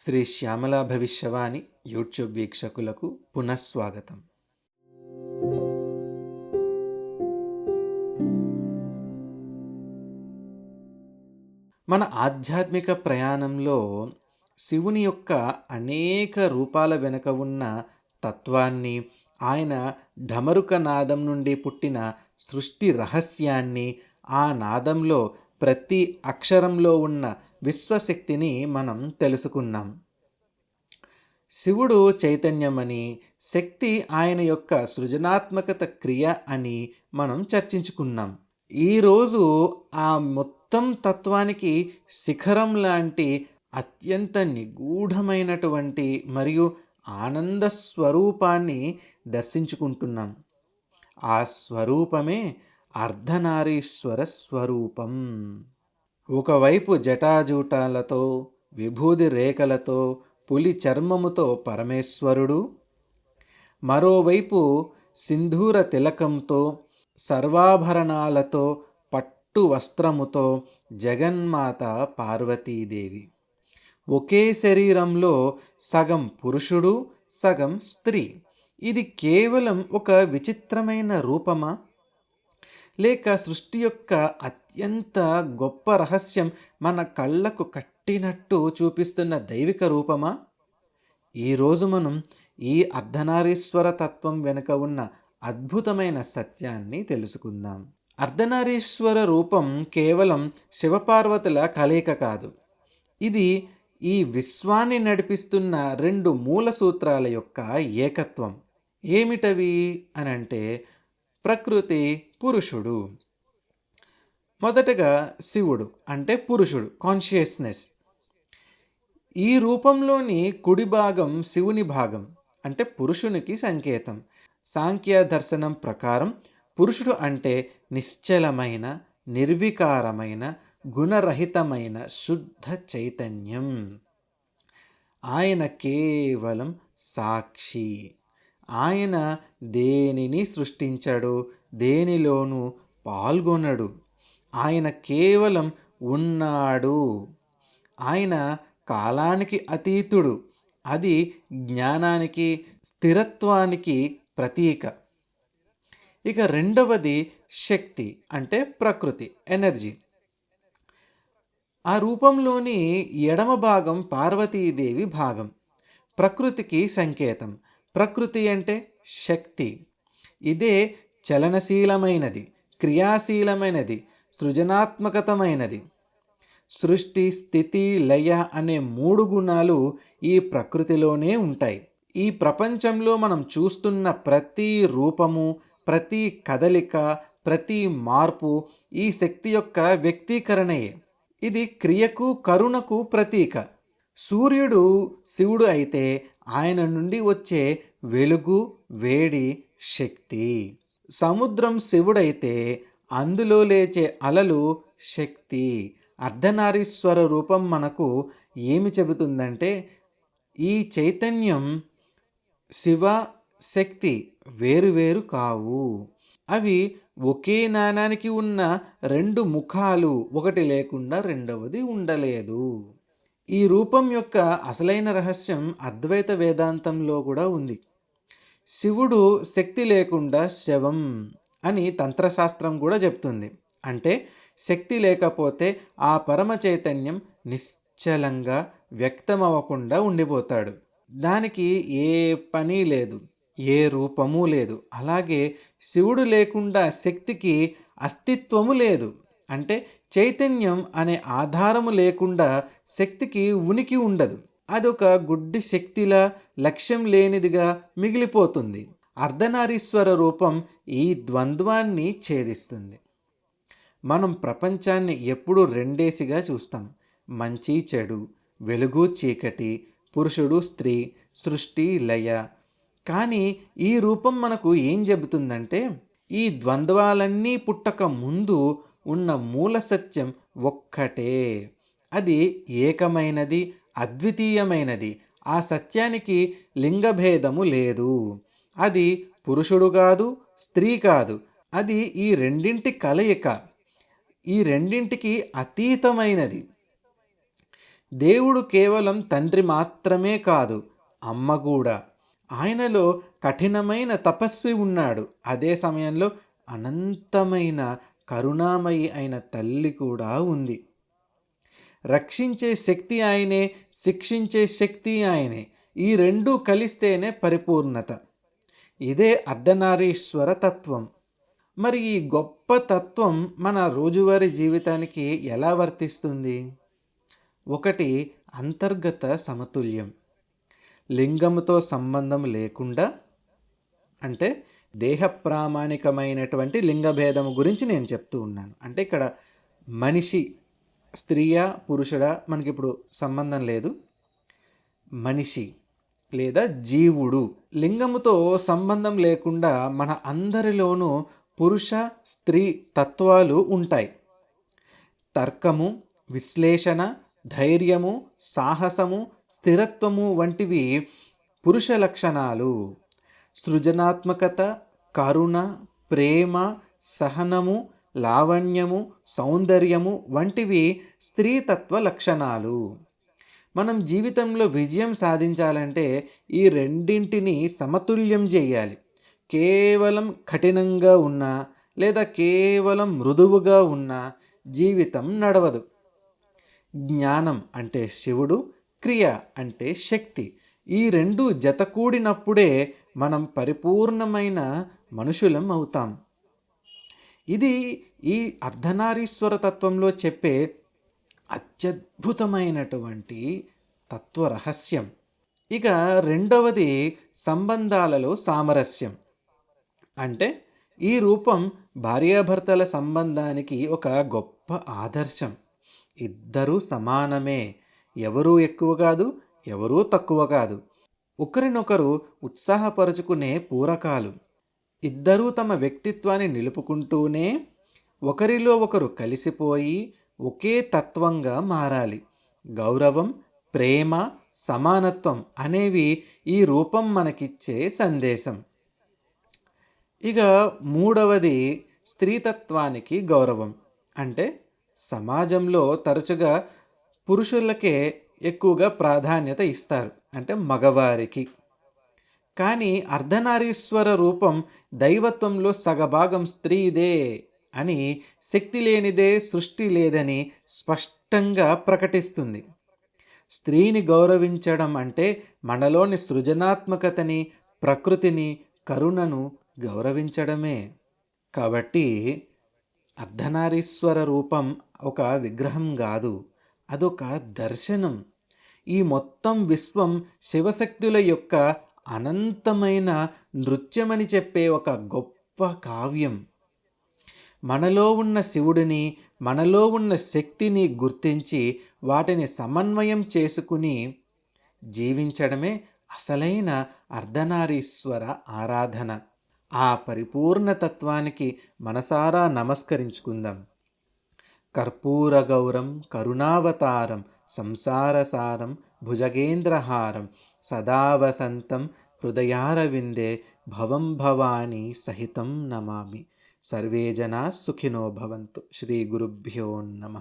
Shri Shyamala భవిష్యవాణి YouTube వీక్షకులకు పునఃస్వాగతం. మన ఆధ్యాత్మిక ప్రయాణంలో శివుని యొక్క అనేక రూపాల వెనుక ఉన్న తత్వాన్ని ఆయన ఢమరుక నాదం నుండి పుట్టిన సృష్టి రహస్యాన్ని ఆ నాదంలో ప్రతి అక్షరంలో ఉన్న విశ్వశక్తిని మనం తెలుసుకున్నాం. శివుడు చైతన్యమని శక్తి ఆయన యొక్క సృజనాత్మకత క్రియ అని మనం చర్చించుకున్నాం. ఈరోజు ఆ మొత్తం తత్వానికి శిఖరం లాంటి అత్యంత నిగూఢమైనటువంటి మరియు ఆనంద స్వరూపాన్ని దర్శించుకుంటున్నాం. ఆ స్వరూపమే అర్ధనారీశ్వర స్వరూపం. ఒకవైపు జటాజూటాలతో విభూది రేఖలతో పులి చర్మముతో పరమేశ్వరుడు మరోవైపు సింధూర తిలకంతో సర్వాభరణాలతో పట్టు వస్త్రముతో జగన్మాత పార్వతీదేవి. ఒకే శరీరంలో సగం పురుషుడు సగం స్త్రీ. ఇది కేవలం ఒక విచిత్రమైన రూపమా? లేక సృష్టి యొక్క అత్యంత గొప్ప రహస్యం మన కళ్ళకు కట్టినట్టు చూపిస్తున్న దైవిక రూపమా? ఈరోజు మనం ఈ అర్ధనారీశ్వర తత్వం వెనుక ఉన్న అద్భుతమైన సత్యాన్ని తెలుసుకుందాం. అర్ధనారీశ్వర రూపం కేవలం శివపార్వతుల కలయిక కాదు. ఇది ఈ విశ్వాన్ని నడిపిస్తున్న రెండు మూల సూత్రాల యొక్క ఏకత్వం. ఏమిటవి అనంటే ప్రకృతి పురుషుడు. మొదటగా శివుడు అంటే పురుషుడు కాన్షియస్నెస్ ఈ రూపంలోని కుడి భాగం శివుని భాగం అంటే పురుషునికి సంకేతం. సాంఖ్య దర్శనం ప్రకారం పురుషుడు అంటే నిశ్చలమైన నిర్వికారమైన గుణరహితమైన శుద్ధ చైతన్యం. ఆయన కేవలం సాక్షి. ఆయన దేనిని సృష్టించడు? దేనిలోనూ పాల్గొనడు. ఆయన కేవలం ఉన్నాడు. ఆయన కాలానికి అతీతుడు. అది జ్ఞానానికి స్థిరత్వానికి ప్రతీక. ఇక రెండవది శక్తి అంటే ప్రకృతి ఎనర్జీ. ఆ రూపంలోని ఎడమ భాగం పార్వతీదేవి భాగం. ప్రకృతికి సంకేతం. ప్రకృతి అంటే శక్తి. ఇదే చలనశీలమైనది క్రియాశీలమైనది సృజనాత్మకతమైనది. సృష్టి స్థితి లయ అనే మూడు గుణాలు ఈ ప్రకృతిలోనే ఉంటాయి. ఈ ప్రపంచంలో మనం చూస్తున్న ప్రతి రూపము ప్రతి కదలిక ప్రతి మార్పు ఈ శక్తి యొక్క వ్యక్తీకరణయే. ఇది క్రియకు కరుణకు ప్రతీక. సూర్యుడు శివుడు అయితే ఆయన నుండి వచ్చే వెలుగు వేడి శక్తి. సముద్రం శివుడైతే అందులో లేచే అలలు శక్తి. అర్ధనారీశ్వర రూపం మనకు ఏమి చెబుతుందంటే ఈ చైతన్యం శివ శక్తి వేరువేరు కావు. అవి ఒకే నాణానికి ఉన్న రెండు ముఖాలు ఒకటి లేకుండా రెండవది ఉండలేదు. ఈ రూపం యొక్క అసలైన రహస్యం అద్వైత వేదాంతంలో కూడా ఉంది. శివుడు శక్తి లేకుండా శవం అని తంత్రశాస్త్రం కూడా చెప్తుంది. అంటే శక్తి లేకపోతే ఆ పరమ చైతన్యం నిశ్చలంగా వ్యక్తమవ్వకుండా ఉండిపోతాడు. దానికి ఏ పని లేదు ఏ రూపము లేదు. అలాగే శివుడు లేకుండా శక్తికి అస్తిత్వము లేదు. అంటే చైతన్యం అనే ఆధారము లేకుండా శక్తికి ఉనికి ఉండదు. అదొక గుడ్డి శక్తిలా లక్ష్యం లేనిదిగా మిగిలిపోతుంది. అర్ధనారీశ్వర రూపం ఈ ద్వంద్వాన్ని ఛేదిస్తుంది. మనం ప్రపంచాన్ని ఎప్పుడూ రెండేసిగా చూస్తాం. మంచి చెడు వెలుగు చీకటి పురుషుడు స్త్రీ సృష్టి లయ. కానీ ఈ రూపం మనకు ఏం చెబుతుందంటే ఈ ద్వంద్వాలన్నీ పుట్టక ముందు ఉన్న మూల సత్యం ఒక్కటే. అది ఏకమైనది అద్వితీయమైనది. ఆ సత్యానికి లింగభేదము లేదు. అది పురుషుడు కాదు స్త్రీ కాదు. అది ఈ రెండింటి కలయిక. ఈ రెండింటికి అతీతమైనది. దేవుడు కేవలం తండ్రి మాత్రమే కాదు అమ్మ కూడా. ఆయనలో కఠినమైన తపస్వి ఉన్నాడు. అదే సమయంలో అనంతమైన కరుణామయి అయిన తల్లి కూడా ఉంది. రక్షించే శక్తి ఆయనే శిక్షించే శక్తి ఆయనే ఈ రెండూ కలిస్తేనే పరిపూర్ణత. ఇదే అర్ధనారీశ్వర తత్వం. మరి ఈ గొప్ప తత్వం మన రోజువారీ జీవితానికి ఎలా వర్తిస్తుంది? ఒకటి అంతర్గత సమతుల్యం. లింగముతో సంబంధం లేకుండా అంటే దేహ ప్రామాణికమైనటువంటి లింగభేదము గురించి నేను చెప్తూ ఉన్నాను. అంటే ఇక్కడ మనిషి స్త్రీయా పురుషుడా మనకి ఇప్పుడు సంబంధం లేదు. మనిషి లేదా జీవుడు లింగముతో సంబంధం లేకుండా మన అందరిలోనూ పురుష స్త్రీ తత్వాలు ఉంటాయి. తర్కము విశ్లేషణ ధైర్యము సాహసము స్థిరత్వము వంటివి పురుష లక్షణాలు. సృజనాత్మకత కరుణ ప్రేమ సహనము లావణ్యము సౌందర్యము వంటివి స్త్రీతత్వ లక్షణాలు. మనం జీవితంలో విజయం సాధించాలంటే ఈ రెండింటిని సమతుల్యం చేయాలి. కేవలం కఠినంగా ఉన్నా లేదా కేవలం మృదువుగా ఉన్న జీవితం నడవదు. జ్ఞానం అంటే శివుడు క్రియ అంటే శక్తి. ఈ రెండు జతకూడినప్పుడే మనం పరిపూర్ణమైన మనుషులం అవుతాం. ఇది ఈ అర్ధనారీశ్వర తత్వంలో చెప్పే అత్యద్భుతమైనటువంటి తత్వ రహస్యం. ఇక రెండవది సంబంధాలలో సామరస్యం. అంటే ఈ రూపం భార్యాభర్తల సంబంధానికి ఒక గొప్ప ఆదర్శం. ఇద్దరూ సమానమే. ఎవరూ ఎక్కువ కాదు ఎవరూ తక్కువ కాదు. ఒకరినొకరు ఉత్సాహపరుచుకునే పూరకాలు. ఇద్దరూ తమ వ్యక్తిత్వాన్ని నిలుపుకుంటూనే ఒకరిలో ఒకరు కలిసిపోయి ఒకే తత్వంగా మారాలి. గౌరవం ప్రేమ సమానత్వం అనేవి ఈ రూపం మనకిచ్చే సందేశం. ఇక మూడవది స్త్రీతత్వానికి గౌరవం. అంటే సమాజంలో తరచుగా పురుషులకే ఎక్కువగా ప్రాధాన్యత ఇస్తారు. అంటే మగవారికి. కానీ అర్ధనారీశ్వర రూపం దైవత్వంలో సగభాగం స్త్రీదే అని శక్తి లేనిదే సృష్టి లేదని స్పష్టంగా ప్రకటిస్తుంది. స్త్రీని గౌరవించడం అంటే మనలోని సృజనాత్మకతని ప్రకృతిని కరుణను గౌరవించడమే. కాబట్టి అర్ధనారీశ్వర రూపం ఒక విగ్రహం కాదు అదొక దర్శనం. ఈ మొత్తం విశ్వం శివశక్తుల యొక్క అనంతమైన నృత్యమని చెప్పే ఒక గొప్ప కావ్యం. మనలో ఉన్న శివుడిని మనలో ఉన్న శక్తిని గుర్తించి వాటిని సమన్వయం చేసుకుని జీవించడమే అసలైన అర్ధనారీశ్వర ఆరాధన. ఆ పరిపూర్ణ తత్వానికి మనసారా నమస్కరించుకుందాం. కర్పూర గౌరం కరుణావతారం సంసారసారం భుజగేంద్రహారం సదా వసంతం హృదయారవిందే భవం భవానీ సహితం నమామి. సర్వే జనా సుఖినో భవంతు. శ్రీ గురుభ్యో నమ.